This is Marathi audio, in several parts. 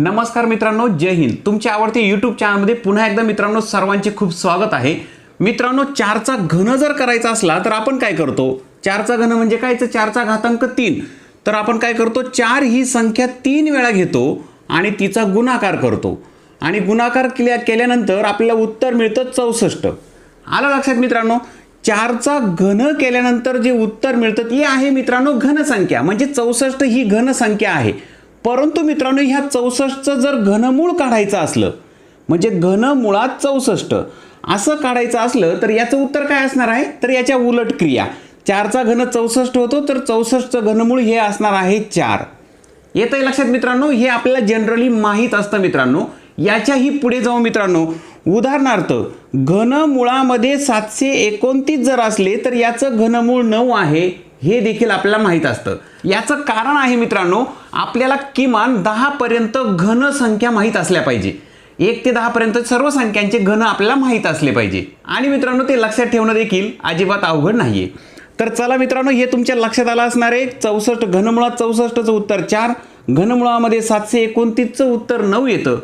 नमस्कार मित्रांनो जय हिंद. तुमच्या आवडते यूट्यूब चॅनलमध्ये पुन्हा एकदा मित्रांनो सर्वांचे खूप स्वागत आहे. मित्रांनो चारचा घन जर करायचा असला तर आपण काय करतो? चारचा घन म्हणजे काय? तर चारचा घातांक तीन. तर आपण काय करतो? चार ही संख्या तीन वेळा घेतो आणि तिचा गुणाकार करतो. आणि गुणाकार केल्या केल्यानंतर आपल्याला उत्तर मिळतं चौसष्ट. आलं लक्षात मित्रांनो? चारचा घन केल्यानंतर जे उत्तर मिळतं ते आहे मित्रांनो घनसंख्या. म्हणजे चौसष्ट ही घनसंख्या आहे. परंतु मित्रांनो ह्या चौसष्टचं जर घनमूळ काढायचं असलं म्हणजे घनमुळात चौसष्ट असं काढायचं असलं तर याचं उत्तर काय असणार आहे? तर याच्या उलट क्रिया. चारचा घन चौसष्ट होतो तर चौसष्टचं घनमूळ हे असणार आहे चार. येत आहे लक्षात मित्रांनो हे आपल्याला जनरली माहीत असतं मित्रांनो. याच्याही पुढे जाऊ मित्रांनो. उदाहरणार्थ घनमुळामध्ये सातशे एकोणतीस जर असले तर याचं घनमूळ नऊ आहे. हे देखील आपल्याला माहीत असतं. याचं कारण आहे मित्रांनो आपल्याला किमान दहापर्यंत घन संख्या माहीत असल्या पाहिजे. एक ते दहापर्यंत सर्व संख्यांचे घन आपल्याला माहीत असले पाहिजे. आणि मित्रांनो ते लक्षात ठेवणं देखील अजिबात अवघड नाहीये. तर चला मित्रांनो हे तुमच्या लक्षात आलं असणार आहे. चौसष्ट घनमुळात चौसष्टचं उत्तर चार घनमुळामध्ये सातशे एकोणतीसचं उत्तर नऊ येतं.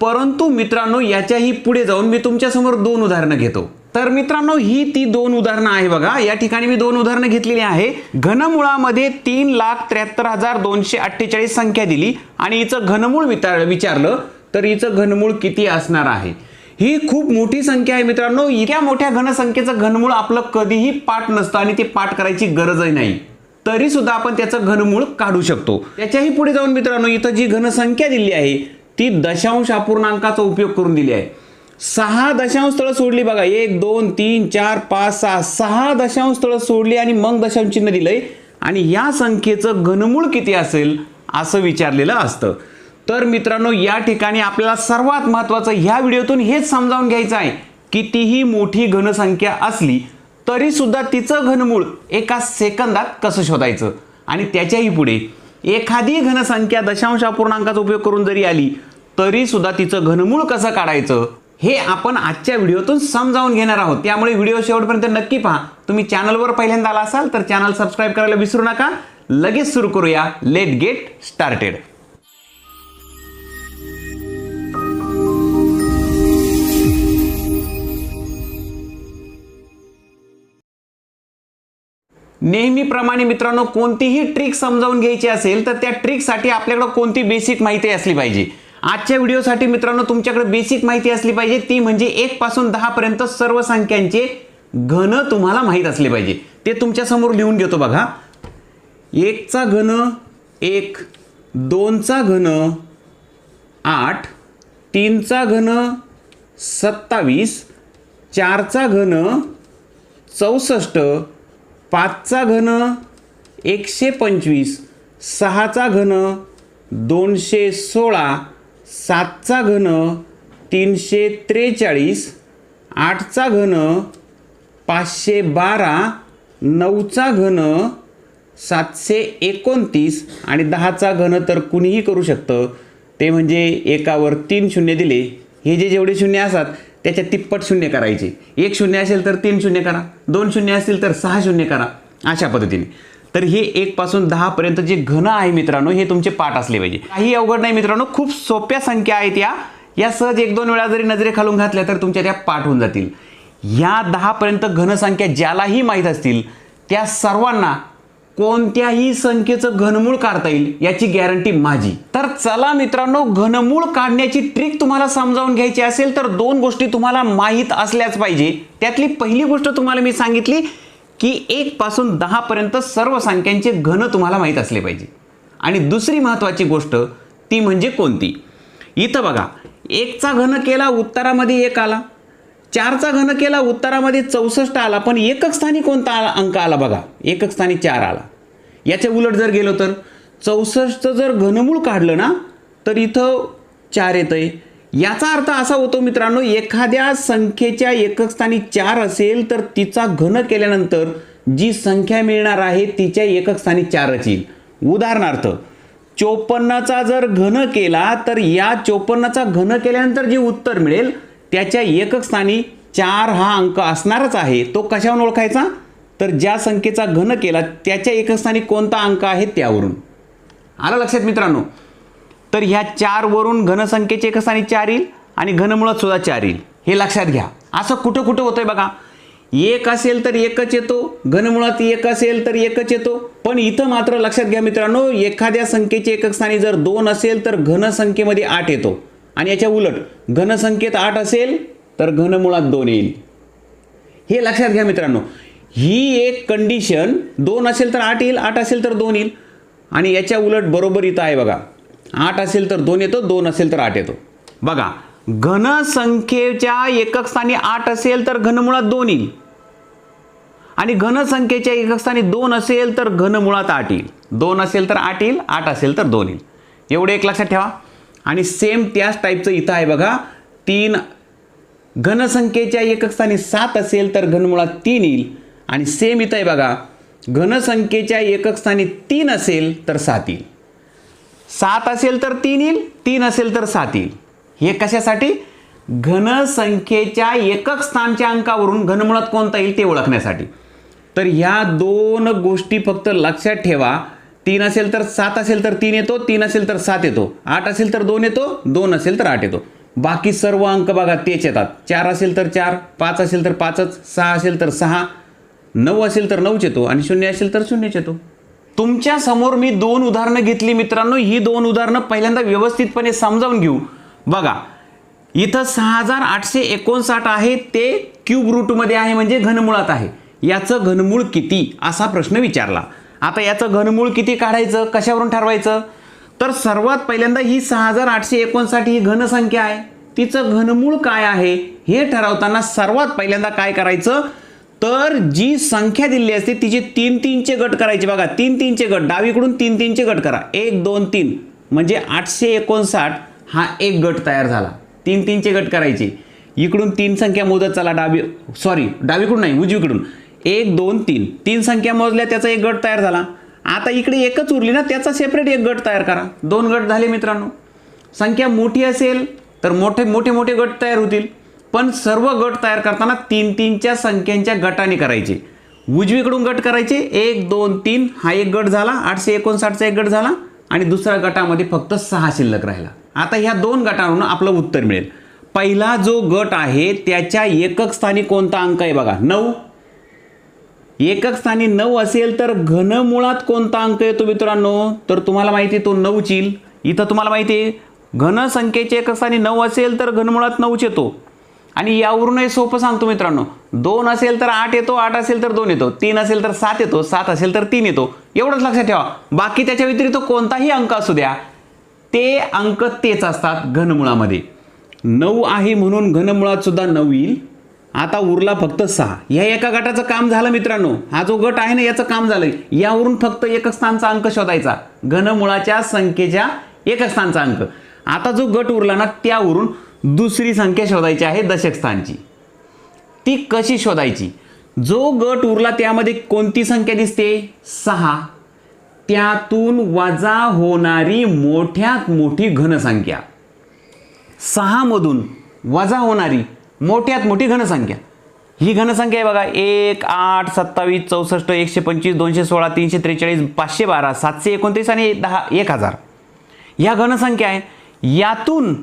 परंतु मित्रांनो याच्याही पुढे जाऊन मी तुमच्यासमोर दोन उदाहरणं घेतो. तर मित्रांनो ही ती दोन उदाहरणं आहे बघा. या ठिकाणी मी दोन उदाहरणं घेतलेली आहे. घनमुळामध्ये तीन लाख त्र्याहत्तर हजार दोनशे अठ्ठेचाळीस संख्या दिली आणि हिचं घनमूळ विचार विचारलं तर हिचं घनमूळ किती असणार आहे? ही खूप मोठी संख्या आहे मित्रांनो. इतक्या मोठ्या घनसंख्येचं घनमूळ आपलं कधीही पाठ नसतं आणि ते पाठ करायची गरजही नाही. तरी सुद्धा आपण त्याचं घनमूळ काढू शकतो. त्याच्याही पुढे जाऊन मित्रांनो इथं जी घनसंख्या दिली आहे ती दशांश अपूर्णांकाचा उपयोग करून दिली आहे. सहा दशांश स्थळं सोडली बघा. एक दोन तीन चार पाच सहा. सहा दशांश स्थळं सोडली आणि मग दशांश चिन्ह दिलंय. आणि या संख्येचं घनमूळ किती असेल असं विचारलेलं असतं. तर मित्रांनो या ठिकाणी आपल्याला सर्वात महत्त्वाचं ह्या व्हिडिओतून हेच समजावून घ्यायचं आहे. कितीही मोठी घनसंख्या असली तरी सुद्धा तिचं घनमूळ एका सेकंदात कसं शोधायचं? आणि त्याच्याही पुढे एखादी घनसंख्या दशांश अपूर्णांकाचा उपयोग करून जरी आली तरी सुद्धा तिचं घनमूळ कसं काढायचं? हे आपण आजच्या व्हिडिओतून समजावून घेणार आहोत. त्यामुळे व्हिडिओ शेवटपर्यंत नक्की पहा. तुम्ही चॅनलवर पहिल्यांदा आला असाल तर चॅनल सबस्क्राईब करायला विसरू नका. लगेच सुरू करूया. लेट गेट स्टार्टेड नेहमीप्रमाणे मित्रांनो कोणतीही ट्रिक समजावून घ्यायची असेल तर त्या ट्रिकसाठी आपल्याकडं कोणती बेसिक माहिती असली पाहिजे? आजच्या व्हिडिओसाठी मित्रांनो तुमच्याकडे बेसिक माहिती असली पाहिजे. ती म्हणजे एक पासून दहा पर्यंत सर्व संख्यांचे घन तुम्हाला माहीत असले पाहिजे. ते तुमच्यासमोर लिहून घेतो बघा. एकचा घन एक दोनचा घन आठ तीनचा घन सत्तावीस चारचा घन चौसष्ट पाचचा घन एकशे पंचवीस सहाचा घन दोनशे सोळा सातचा घन तीनशे त्रेचाळीस आठचा घन पाचशे बारा नऊचा घन सातशे एकोणतीस आणि दहाचा घन तर कुणीही करू शकतं. ते म्हणजे एकावर तीन शून्य दिले. हे जे जेवढे शून्य असतात त्याच्या तिप्पट शून्य करायचे. एक शून्य असेल तर तीन शून्य करा. दोन शून्य असतील तर सहा शून्य करा. अशा पद्धतीने. तर हे एक पासून जे घन आहे मित्रांनो हे तुमचे पाठ असले पाहिजे. काही अवघड नाही मित्रांनो खूप सोप्या संख्या आहेत या. या सहज एक दोन वेळा जरी नजरे खालून घातल्या तर तुमच्या त्या पाठ होऊन जातील. ह्या दहापर्यंत घनसंख्या ज्यालाही माहीत असतील त्या सर्वांना कोणत्याही संख्येचं घनमूळ काढता येईल याची गॅरंटी माझी. तर चला मित्रांनो घनमूळ काढण्याची ट्रिक तुम्हाला समजावून घ्यायची असेल तर दोन गोष्टी तुम्हाला माहीत असल्याच पाहिजे. त्यातली पहिली गोष्ट तुम्हाला मी सांगितली की एक पासून सर्व संख्यांचे घन तुम्हाला माहीत असले पाहिजे. आणि दुसरी महत्त्वाची गोष्ट ती म्हणजे कोणती? इथं बघा एकचा घन केला उत्तरामध्ये एक आला. चारचा घन केला उत्तरामध्ये चौसष्ट आला पण एकक स्थानी कोणता आला अंक आला बघा? एकक स्थानी चार आला. याच्या उलट जर गेलो तर चौसष्टचं जर घनमूळ काढलं ना तर इथं चार येतं आहे याचा अर्थ असा होतो मित्रांनो एखाद्या संख्येच्या एककस्थानी चार असेल तर तिचा घन केल्यानंतर जी संख्या मिळणार आहे तिच्या एककस्थानी चारच येईल उदाहरणार्थ चोपन्नचा जर घन केला तर या चोपन्नचा घन केल्यानंतर जे उत्तर मिळेल त्याच्या एककस्थानी चार हा अंक असणारच आहे. तो कशावरून ओळखायचा? तर ज्या संख्येचा घन केला त्याच्या एकस्थानी कोणता अंक आहे? त्यावरून. आलं लक्षात मित्रांनो? तर ह्या चारवरून घनसंख्येचे एकक चार येईल आणि घनमुळात सुद्धा चार येईल. हे लक्षात घ्या. असं कुठं कुठं होतंय बघा. एक असेल तर एकच येतो घनमुळात एक असेल तर एकच येतो. पण इथं मात्र लक्षात घ्या मित्रांनो एखाद्या संख्येचे एकक स्थानी जर दोन असेल तर घनसंख्येमध्ये आठ येतो. आणि याच्या उलट घनसंख्येत आठ असेल तर घनमुळात दोन येईल. हे लक्षात घ्या मित्रांनो. ही एक कंडिशन दोन असेल तर आठ येईल आठ असेल तर दोन येईल. आणि याच्या उलट बरोबर इथं आहे बघा. आठ असेल तर दोन येतो दोन असेल तर आठ येतो. बघा घनसंख्येच्या एकक स्थानी आठ असेल तर घनमुळात दोन येईल. आणि घनसंख्येच्या एकक स्थानी दोन असेल तर घनमुळात आठ येईल. दोन असेल तर आठ येईल आठ असेल तर दोन येईल. एवढे एक लक्षात ठेवा. आणि सेम त्याच टाईपचं इथं आहे बघा तीन घनसंख्येच्या एकक स्थानी सात असेल तर घनमुळात तीन येईल. आणि सेम इथं आहे बघा घनसंख्येच्या एकक स्थानी तीन असेल तर सात येईल. सात असेल तर तीन येईल तीन असेल तर सात येईल हे कशासाठी घनसंख्येच्या एकक स्थानच्या अंकावरून घनमुळात कोणता येईल ते ओळखण्यासाठी तर ह्या दोन गोष्टी फक्त लक्षात ठेवा तीन असेल तर सात असेल तर तीन येतो तीन असेल तर सात येतो आठ असेल तर दोन येतो दोन असेल तर आठ येतो बाकी सर्व अंक बघा तेच येतात चार असेल तर चार पाच असेल तर पाचच सहा असेल तर सहा नऊ असेल तर नऊच येतो आणि शून्य असेल तर शून्यच येतो तुमच्यासमोर मी दोन उदाहरणं घेतली मित्रांनो. ही दोन उदाहरणं पहिल्यांदा व्यवस्थितपणे समजावून घेऊ. बघा इथं सहा हजार आठशे एकोणसाठ आहे ते क्यूब रूटमध्ये आहे म्हणजे घनमुळात आहे. याचं घनमूळ किती? असा प्रश्न विचारला. आता याचं घनमूळ किती काढायचं? कशावरून ठरवायचं? तर सर्वात पहिल्यांदा ही सहा हजार आठशे एकोणसाठ ही घनसंख्या आहे. तिचं घनमूळ काय आहे? हे ठरवताना सर्वात पहिल्यांदा काय करायचं? तर जी संख्या दिलेली असते तिचे तीन तीनचे गट करायचे बघा. तीन तीनचे गट. डावीकडून तीन तीनचे गट करा. एक दोन तीन. म्हणजे आठशे एकोणसाठ हा एक गट तयार झाला. तीन तीनचे गट करायचे. इकडून तीन संख्या मोजत चला. डावी सॉरी डावीकडून नाही उजवीकडून. एक दोन तीन. तीन संख्या मोजल्या त्याचा एक गट तयार झाला. आता इकडे एकच उरली ना त्याचा सेपरेट एक गट तयार करा. दोन गट झाले मित्रांनो. संख्या मोठी असेल तर मोठे मोठे मोठे गट तयार होतील. पण सर्व गट तयार करताना तीन तीनच्या संख्यांच्या गटाने करायचे. उजवीकडून गट करायचे. एक दोन तीन. हा एक गट झाला. आठशे एकोणसाठचा एक गट झाला. आणि दुसऱ्या गटामध्ये फक्त सहा शिल्लक राहिला. आता ह्या दोन गटांवरून आपलं उत्तर मिळेल. पहिला जो गट आहे त्याच्या एकक स्थानी कोणता अंक आहे बघा? नऊ. एकक स्थानी नऊ असेल तर घनमुळात कोणता अंक येतो मित्रांनो? तर तुम्हाला माहिती आहे तो नऊ येईल इथं तुम्हाला माहिती आहे घनसंख्येचे एकक स्थानी नऊ असेल तर घनमुळात नऊच येतो. आणि यावरूनही सोपं सांगतो मित्रांनो दोन असेल तर आठ येतो आठ असेल तर दोन येतो तीन असेल तर सात येतो सात असेल तर तीन येतो. एवढंच लक्षात ठेवा. बाकी त्याच्या व्यतिरिक्त कोणताही अंक असू द्या ते अंक तेच असतात घनमुळामध्ये. नऊ आहे म्हणून घनमुळात सुद्धा नऊ येईल. आता उरला फक्त सहा. या एका गटाचं काम झालं मित्रांनो. हा जो गट आहे ना याचं काम झालं. यावरून फक्त एकक स्थानचा अंक शोधायचा. घनमुळाच्या संख्येच्या एकस्थानचा अंक. आता जो गट उरला ना त्यावरून दुसरी संख्या शोधायची आहे दशकस्थानची ती कशी शोधायची? जो गट उरला त्यामध्ये कोणती संख्या दिसते? सहा. त्यातून वजा होणारी मोठ्यात मोठी घनसंख्या. सहामधून वजा होणारी मोठ्यात मोठी घनसंख्या. ही घनसंख्या आहे बघा एक आठ सत्तावीस चौसष्ट एकशे पंचवीस दोनशे सोळा तीनशे त्रेचाळीस पाचशे बारा सातशे एकोणतीस आणि दहा एक हजार. या घनसंख्या आहे. यातून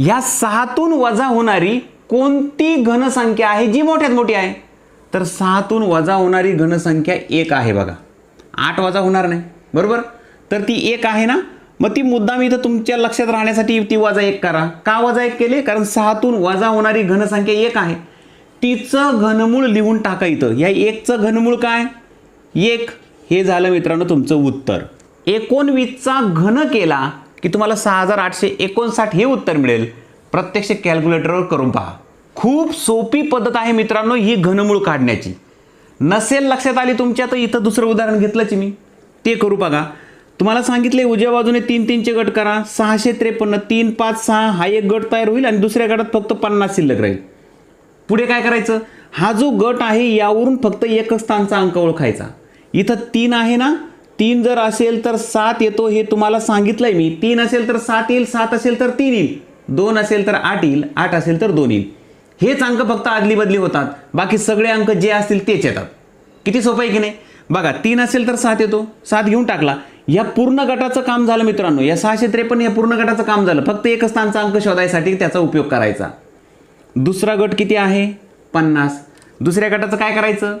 या सहातून वजा होणारी कोणती घनसंख्या आहे? जी मोठ्यात मोठी आहे. तर सहातून वजा होणारी घनसंख्या एक आहे बघा. आठ वजा होणार नाही. बरोबर? तर ती एक आहे ना? मग ती मुद्दाम इथं तुमच्या लक्षात राहण्यासाठी ती वजा एक करा. का वजा एक केले? कारण सहातून वजा होणारी घनसंख्या एक आहे. तिचं घनमूळ लिहून टाका इथं. या एकचं घनमूळ काय? एक. हे झालं मित्रांनो तुमचं उत्तर. एकोणवीसचा घन केला. की तुम्हाला सहा हजार आठशे एकोणसाठ हे उत्तर मिळेल. प्रत्यक्ष कॅल्क्युलेटरवर करून पहा. खूप सोपी पद्धत आहे मित्रांनो ही घनमूळ काढण्याची. नसेल लक्षात आली तुमच्या तर इथं दुसरं उदाहरण घेतलंच मी. ते करू बघा. तुम्हाला सांगितले उजव्या बाजूने तीन तीनचे गट करा. सहाशे त्रेपन्न तीन पाच सहा हा एक गट तयार होईल आणि दुसऱ्या गटात फक्त पन्नास शिल्लक राहील. पुढे काय करायचं? हा जो गट आहे यावरून फक्त एकच स्थानचा अंक ओळखायचा. इथं तीन आहे ना तीन जर असेल तर सात येतो हे तुम्हाला सांगितलंय मी. तीन असेल तर सात येईल सात असेल तर तीन येईल. दोन असेल तर आठ येईल आठ असेल तर दोन येईल. हेच अंक फक्त आदली बदली होतात. बाकी सगळे अंक जे असतील तेच येतात. किती सोपं आहे की नाही? बघा तीन असेल तर सात येतो. सात घेऊन टाकला. या पूर्ण गटाचं काम झालं मित्रांनो. या सहाशे त्रेपन्न या पूर्ण गटाचं काम झालं. फक्त एक स्थानचा अंक शोधायसाठी त्याचा उपयोग करायचा. दुसरा गट किती आहे? पन्नास. दुसऱ्या गटाचं काय करायचं?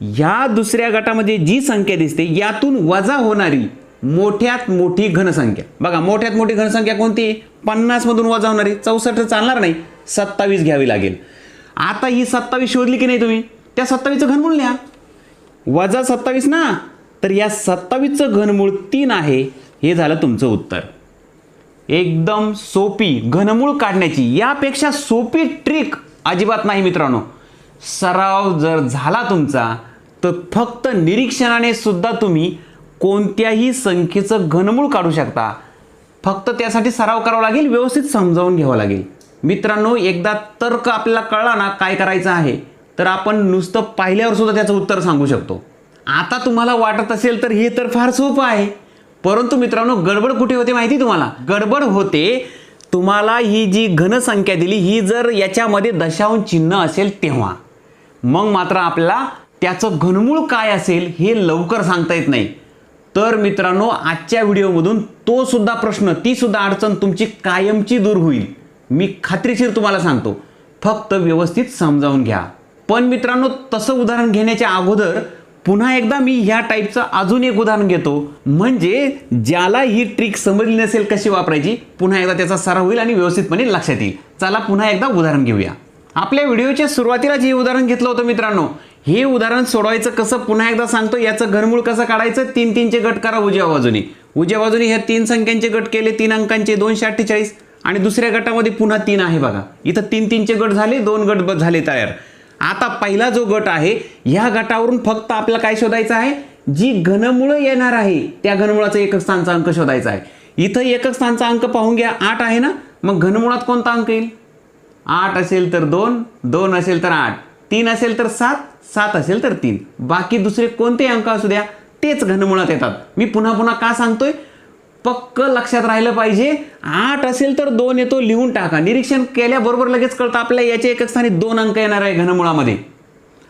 या दुसऱ्या गटामध्ये जी संख्या दिसते यातून वजा होणारी मोठ्यात मोठी घनसंख्या. बघा मोठ्यात मोठी घनसंख्या कोणती? पन्नासमधून वजा होणारी. चौसष्ट चालणार नाही. सत्तावीस घ्यावी लागेल. आता ही सत्तावीस शोधली की नाही तुम्ही? त्या सत्तावीसचं घनमूळ लिहा. वजा सत्तावीस ना? तर या सत्तावीसचं घनमूळ तीन आहे. हे झालं तुमचं उत्तर. एकदम सोपी घनमूळ काढण्याची यापेक्षा सोपी ट्रिक अजिबात नाही मित्रांनो. सराव जर झाला तुमचा तर फक्त निरीक्षणाने सुद्धा तुम्ही कोणत्याही संख्येचं घनमूळ काढू शकता. फक्त त्यासाठी सराव करावा लागेल व्यवस्थित समजावून घ्यावं लागेल. मित्रांनो एकदा तर्क आपल्याला कळला ना काय करायचं आहे तर आपण नुसतं पाहिल्यावर सुद्धा त्याचं उत्तर सांगू शकतो. आता तुम्हाला वाटत असेल तर हे तर फार सोपं आहे. परंतु मित्रांनो गडबड कुठे होते माहिती तुम्हाला? गडबड होते तुम्हाला ही जी घनसंख्या दिली ही जर याच्यामध्ये दशांश चिन्ह असेल तेव्हा. मग मात्र आपल्याला त्याचं घनमूळ काय असेल हे लवकर सांगता येत नाही. तर मित्रांनो आजच्या व्हिडिओमधून तो सुद्धा प्रश्न ती सुद्धा अडचण तुमची कायमची दूर होईल. मी खात्रीशीर तुम्हाला सांगतो. फक्त व्यवस्थित समजावून घ्या. पण मित्रांनो तसं उदाहरण घेण्याच्या अगोदर पुन्हा एकदा मी ह्या टाईपचं अजून एक उदाहरण घेतो. म्हणजे ज्याला ही ट्रिक समजली नसेल कशी वापरायची पुन्हा एकदा त्याचा सराव होईल आणि व्यवस्थितपणे लक्षात येईल. चला पुन्हा एकदा उदाहरण घेऊया. आपल्या व्हिडिओच्या सुरुवातीला जे उदाहरण घेतलं होतं मित्रांनो. हे उदाहरण सोडवायचं कसं? पुन्हा एकदा सांगतो याचं घनमूळ कसं काढायचं? तीन तीनचे गट करा उजव्या बाजूने. उजव्या बाजूने ह्या तीन संख्यांचे गट केले तीन अंकांचे दोनशे अठ्ठेचाळीस. आणि दुसऱ्या गटामध्ये पुन्हा तीन आहे बघा. इथं तीन तीनचे गट झाले दोन गट झाले तयार. आता पहिला जो गट आहे ह्या गटावरून फक्त आपल्याला काय शोधायचं आहे? जी घनमुळं येणार आहे त्या घनमुळाचा एकक स्थानचा अंक शोधायचा आहे. इथं एकक स्थानचा अंक पाहून घ्या आठ आहे ना? मग घनमुळात कोणता अंक येईल? आठ असेल तर दोन दोन असेल तर आठ. तीन असेल तर सात सात असेल तर तीन. बाकी दुसरे कोणते अंक असू द्या तेच घनमुळात येतात. मी पुन्हा पुन्हा का सांगतोय? पक्क लक्षात राहिलं पाहिजे. आठ असेल तर दोन येतो लिहून टाका. निरीक्षण केल्याबरोबर लगेच कळतं आपल्याला याच्या एकक स्थानी दोन अंक येणार आहे घनमुळामध्ये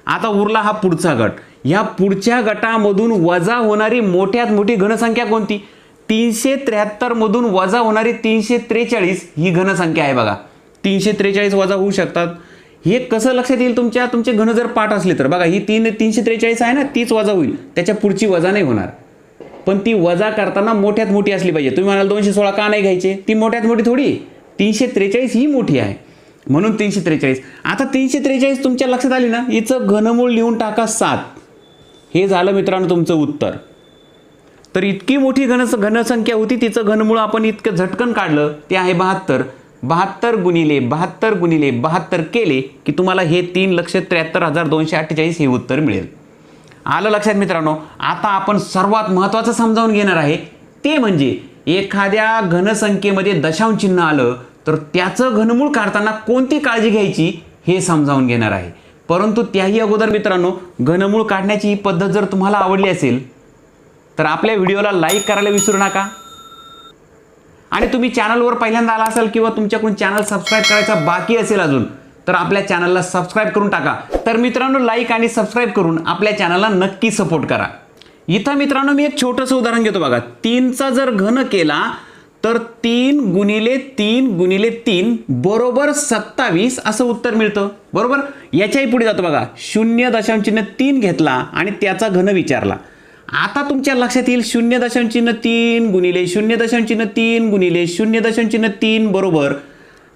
आता उरला हा पुढचा गट. या पुढच्या गटामधून वजा होणारी मोठ्यात मोठी घनसंख्या कोणती? तीनशे त्र्याहत्तरमधून वजा होणारी तीनशे त्रेचाळीस ही घनसंख्या आहे बघा. तीनशे त्रेचाळीस वजा होऊ शकतात. हे कसं लक्षात येईल तुमच्या? तुमचे घन जर पाठ असले तर. बघा ही तीन तीनशे त्रेचाळीस आहे ना तीच वजा होईल. त्याच्या पुढची वजा नाही होणार. पण ती वजा करताना मोठ्यात मोठी असली पाहिजे. तुम्ही म्हणाल दोनशे सोळा का नाही घ्यायचे? ती मोठ्यात मोठी थोडी. तीनशे त्रेचाळीस ही मोठी आहे. म्हणून तीनशे त्रेचाळीस. आता तीनशे त्रेचाळीस तुमच्या लक्षात आली ना? हिचं घनमूळ लिहून टाका सात. हे झालं मित्रांनो तुमचं उत्तर. तर इतकी मोठी घन घनसंख्या होती तिचं घनमूळ आपण इतकं झटकन काढलं ते आहे बहात्तर. बहात्तर गुणिले बहात्तर गुणिले बहात्तर केले की तुम्हाला हे तीन लक्ष त्र्याहत्तर हजार दोनशे अठ्ठेचाळीस हे उत्तर मिळेल. आलं लक्षात मित्रांनो? आता आपण सर्वात महत्त्वाचं समजावून घेणार आहे ते म्हणजे एखाद्या घनसंख्येमध्ये दशांश चिन्ह आलं तर त्याचं घनमूळ काढताना कोणती काळजी घ्यायची हे समजावून घेणार आहे. परंतु त्याही अगोदर मित्रांनो घनमूळ काढण्याची ही पद्धत जर तुम्हाला आवडली असेल तर आपल्या व्हिडिओला लाईक करायला विसरू नका. आणि तुम्ही चॅनलवर पहिल्यांदा आला असाल किंवा तुमच्याकडून चॅनल सबस्क्राईब करायचा बाकी असेल अजून तर आपल्या चॅनलला सबस्क्राईब करून टाका. तर मित्रांनो लाईक आणि सबस्क्राईब करून आपल्या चॅनलला नक्की सपोर्ट करा. इथं मित्रांनो मी एक छोटंसं उदाहरण घेतो बघा. तीनचा जर घन केला तर तीन गुणिले तीन गुणिले तीन बरोबर सत्तावीस असं उत्तर मिळतं. बरोबर? याच्याही पुढे जातो बघा. शून्य दशांश चिन्ह तीन घेतला आणि त्याचा घन विचारला. आता तुमच्या लक्षात येईल शून्य दशांश चिन्ह तीन गुणिले शून्य दशांश चिन्ह तीन गुणिले शून्य दशांश चिन्ह तीन बरोबर.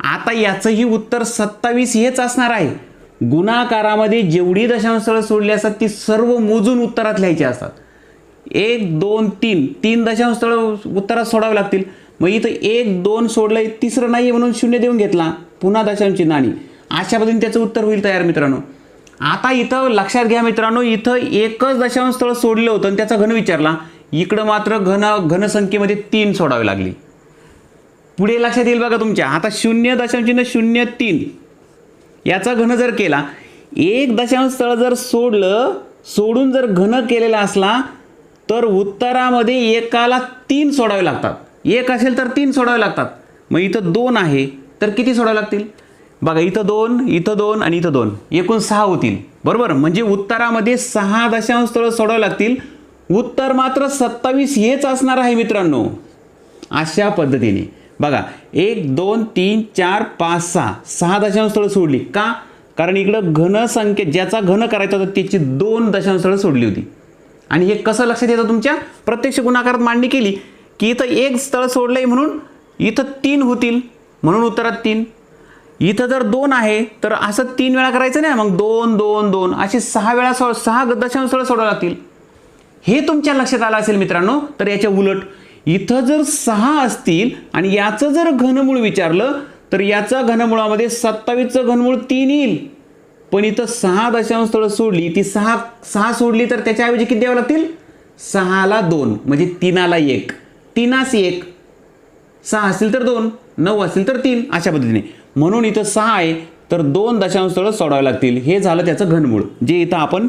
आता याचंही उत्तर सत्तावीस हेच असणार आहे. गुणाकारामध्ये जेवढी दशांश स्थळं सोडली असतात ती सर्व मोजून उत्तरात लिहायची असतात. एक दोन तीन. तीन दशांश स्थळं उत्तरात सोडावी लागतील. मग इथं एक दोन सोडलं तिसरं नाही म्हणून शून्य देऊन घेतला. पुन्हा दशांश चिन्हाने अशा पद्धतीने त्याचं उत्तर होईल तयार मित्रांनो. आता इथं लक्षात घ्या मित्रांनो इथं एकच दशांश स्थळ सोडलं होतं आणि त्याचा घन विचारला. इकडं मात्र घन घनसंख्येमध्ये तीन सोडावी लागली. पुढे लक्षात येईल बघा तुमच्या. आता शून्य दशांश शून्य तीन. याचा घन जर केला एक दशांश स्थळ जर सोडलं सोडून जर घन केलेला असला तर उत्तरामध्ये एकाला तीन सोडावे लागतात. एक असेल तर तीन सोडावे लागतात. मग इथं दोन आहे तर किती सोडावे लागतील? बघा इथं दोन इथं दोन आणि इथं दोन. एकूण सहा होतील. बरोबर? म्हणजे उत्तरामध्ये सहा दशांश स्थळं सोडावे लागतील. उत्तर मात्र सत्तावीस हेच असणार आहे मित्रांनो. अशा पद्धतीने. बघा एक दोन तीन चार पाच सहा. सहा दशांश स्थळं सोडली. का? कारण इकडं घन संख्या ज्याचा घन करायचा होता त्याची दोन दशांश स्थळं सोडली होती. आणि हे कसं लक्षात येतं तुमच्या? प्रत्यक्ष गुणाकारात मांडणी केली की इथं एक स्थळ सोडलंय म्हणून इथं तीन होतील. म्हणून उत्तरात तीन. इथं जर दोन आहे तर असं तीन वेळा करायचं नाही. मग दोन दोन दोन असे सहा वेळा सो सहा दशांश स्थळं सोडावं लागतील. हे तुमच्या लक्षात आलं असेल मित्रांनो तर याच्या उलट. इथं जर सहा असतील आणि याचं जर घनमूळ विचारलं तर याचा घनमुळामध्ये सत्तावीसचं घनमूळ तीन येईल. पण इथं सहा दशांश स्थळं सोडली ती सहा सहा सोडली तर त्याच्याऐवजी किती द्यावं लागतील? सहाला दोन म्हणजे तीनाला एक. तीनास एक. सहा असतील तर दोन नऊ असतील तर तीन अशा पद्धतीने. म्हणून इथं सहा आहे तर दोन दशांश स्थळं सोडावे लागतील. हे झालं त्याचं घनमूळ जे इथं आपण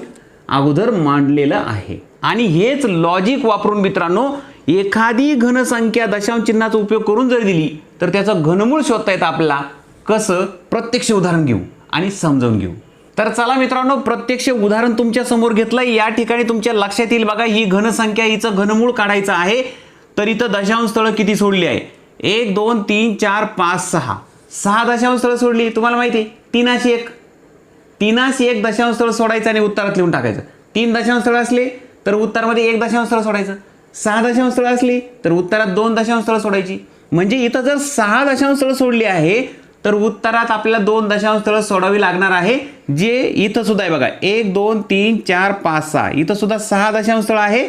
अगोदर मांडलेलं आहे. आणि हेच लॉजिक वापरून मित्रांनो एखादी घनसंख्या दशांश चिन्हाचा उपयोग करून जर दिली तर त्याचं घनमूळ शोधता येतं आपला कसं? प्रत्यक्ष उदाहरण घेऊ आणि समजावून घेऊ. तर चला मित्रांनो प्रत्यक्ष उदाहरण तुमच्यासमोर घेतलं या ठिकाणी तुमच्या लक्षात येईल बघा ही घनसंख्या हिचं घनमूळ काढायचं आहे. तर इथं दशांश स्थळं किती सोडली आहे? एक दोन तीन चार पाच सहा. सहा दशांश स्थळं सोडली तुम्हाला माहिती आहे तीनाशी एक तीनाशी एक दशांश स्थळ सोडायचं आणि उत्तरात लिहून टाकायचं तीन दशांश स्थळ असले तर उत्तरामध्ये एक दशांश स्थळ सोडायचं सहा दशांश स्थळ असली तर उत्तरात दोन दशांश स्थळ सोडायची म्हणजे इथं जर सहा दशांश स्थळ सोडली आहे तर उत्तरात आपल्याला दोन दशांश स्थळं सोडावी लागणार आहे जे इथं सुद्धा आहे बघा एक दोन तीन चार पाच सहा इथं सुद्धा सहा दशांश स्थळं आहे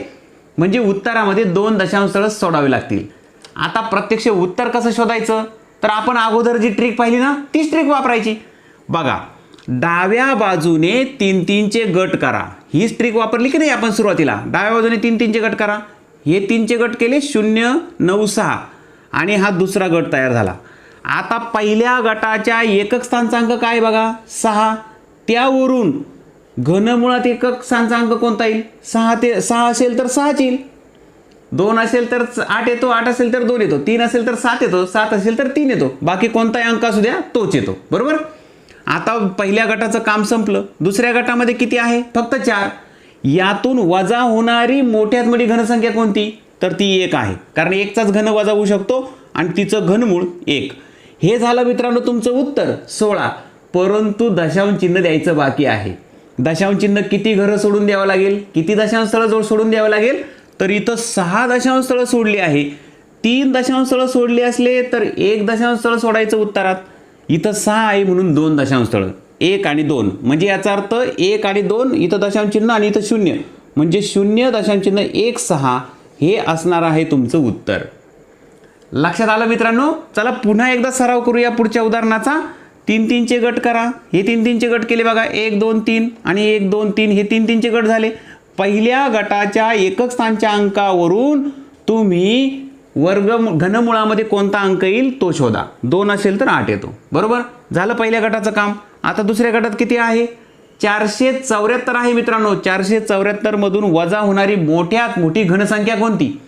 म्हणजे उत्तरामध्ये दोन दशांश स्थळं सोडावी लागतील आता प्रत्यक्ष उत्तर कसं शोधायचं तर आपण अगोदर जी ट्रिक पाहिली ना तीच ट्रिक वापरायची. बघा डाव्या बाजूने तीन तीनचे गट करा. हीच ट्रिक वापरली की नाही आपण सुरुवातीला? डाव्या बाजूने तीन तीनचे गट करा. हे तीनचे गट केले शून्य नऊ सहा. आणि हा दुसरा गट तयार झाला. आता पहिल्या गटाच्या एकक स्थानचा अंक काय बघा? सहा. त्यावरून घनमुळात एकक स्थानचा अंक कोणता येईल? सहा ते सहा असेल तर सहाच येईल. दोन असेल तर आठ येतो आठ असेल तर दोन येतो तीन असेल तर सात येतो सात असेल तर तीन येतो. बाकी कोणताही अंक असू द्या तोच येतो. बरोबर? आता पहिल्या गटाचं काम संपलं. दुसऱ्या गटामध्ये किती आहे? फक्त चार. यातून वजा होणारी मोठ्यात मोठी घनसंख्या कोणती? तर ती एक आहे. कारण एकचाच घन वजा होऊ शकतो आणि तिचं घनमूळ एक. हे झालं मित्रांनो तुमचं उत्तर सोळा. परंतु दशांश चिन्ह द्यायचं बाकी आहे. दशांश चिन्ह किती घरं सोडून द्यावं लागेल? किती दशांश स्थळं जोड सोडून द्यावं लागेल? तर इथं सहा दशांश स्थळं सोडली आहे. तीन दशांश स्थळं सोडली असले तर एक दशांश स्थळं सोडायचं उत्तरात. इथं सहा आहे म्हणून दोन दशांश स्थळं. एक आणि दोन. म्हणजे याचा अर्थ एक आणि दोन इथं दशांश चिन्ह आणि इथं शून्य. म्हणजे शून्य दशांश चिन्ह एक सहा हे असणार आहे तुमचं उत्तर. लक्षात आलं मित्रांनो? चला पुन्हा एकदा सराव करूया पुढच्या उदाहरणाचा. तीन तीनचे गट करा. हे तीन तीनचे गट केले बघा. एक दोन तीन आणि एक दोन तीन हे तीन तीनचे गट झाले. पहिल्या गटाच्या एकक स्थानच्या अंकावरून तुम्ही वर्ग घनमुळामध्ये कोणता अंक येईल तो शोधा. दोन असेल तर आठ येतो. बरोबर? झालं पहिल्या गटाचं काम. आता दुसऱ्या गटात किती आहे? चारशे चौऱ्याहत्तर आहे मित्रांनो. चारशे चौऱ्याहत्तर मधून वजा होणारी मोठ्यात मोठी घनसंख्या कोणती?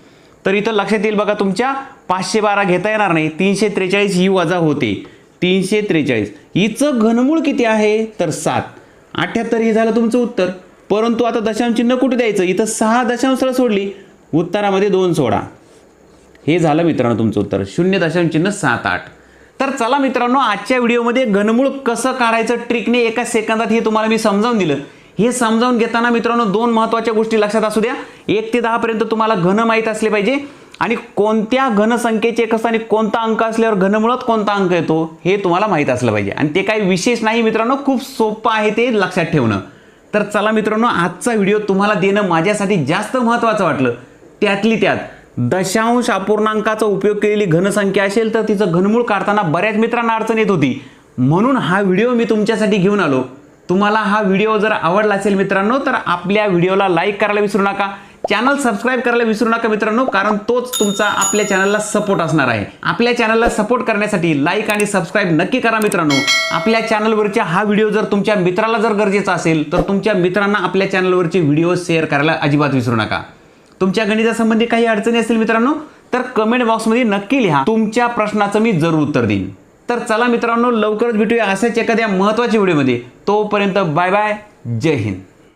तर इथं लक्षात येईल बघा तुमच्या पाचशे बारा घेता येणार नाही. तीनशे त्रेचाळीस ही वजा होते. तीनशे त्रेचाळीस. हिचं घनमूळ किती आहे? तर सात. अठ्ठ्याहत्तर हे झालं तुमचं उत्तर. परंतु आता दशांश चिन्ह कुठे द्यायचं? इथं सहा दशांश सोडली. उत्तरामध्ये दोन सोडा. हे झालं मित्रांनो तुमचं उत्तर. शून्य दशांश चिन्ह सात आठ. तर चला मित्रांनो आजच्या व्हिडिओमध्ये घनमूळ कसं काढायचं ट्रिकने एका सेकंदात हे तुम्हाला मी समजावून दिलं. हे समजावून घेताना मित्रांनो दोन महत्त्वाच्या गोष्टी लक्षात असू द्या. एक ते दहापर्यंत तुम्हाला घन माहीत असले पाहिजे. आणि कोणत्या घनसंख्येचे एक असतं आणि कोणता अंक असल्यावर घनमुळात कोणता अंक येतो हे तुम्हाला माहीत असलं पाहिजे. आणि ते काही विशेष नाही मित्रांनो खूप सोपं आहे ते लक्षात ठेवणं. तर चला मित्रांनो आजचा व्हिडिओ तुम्हाला देणं माझ्यासाठी जास्त महत्त्वाचं वाटलं. त्यातली त्यात दशांश अपूर्णांकाचा उपयोग केलेली घनसंख्या असेल तर तिचं घनमूळ काढताना बऱ्याच मित्रांना अडचण येत होती. म्हणून हा व्हिडिओ मी तुमच्यासाठी घेऊन आलो. तुम्हाला हा व्हिडिओ जर आवडला असेल मित्रांनो तर आपल्या व्हिडिओला लाईक करायला विसरू नका. चॅनल सबस्क्राईब करायला विसरू नका मित्रांनो कारण तोच तुमचा आपल्या चॅनलला सपोर्ट असणार आहे. आपल्या चॅनलला सपोर्ट करण्यासाठी लाईक आणि सबस्क्राईब नक्की करा मित्रांनो. आपल्या चॅनलवरच्या हा व्हिडिओ जर तुमच्या मित्राला जर गरजेचा असेल तर तुमच्या मित्रांना आपल्या चॅनलवरचे व्हिडिओ शेअर करायला अजिबात विसरू नका. तुमच्या गणितासंबंधी काही अडचणी असतील मित्रांनो तर कमेंट बॉक्समध्ये नक्की लिहा. तुमच्या प्रश्नाचं मी जरूर उत्तर देईन. तर चला मित्रांनो लवकरच भेटूया अशाच एखाद्या महत्त्वाच्या व्हिडिओमध्ये तोपर्यंत बाय बाय जय हिंद.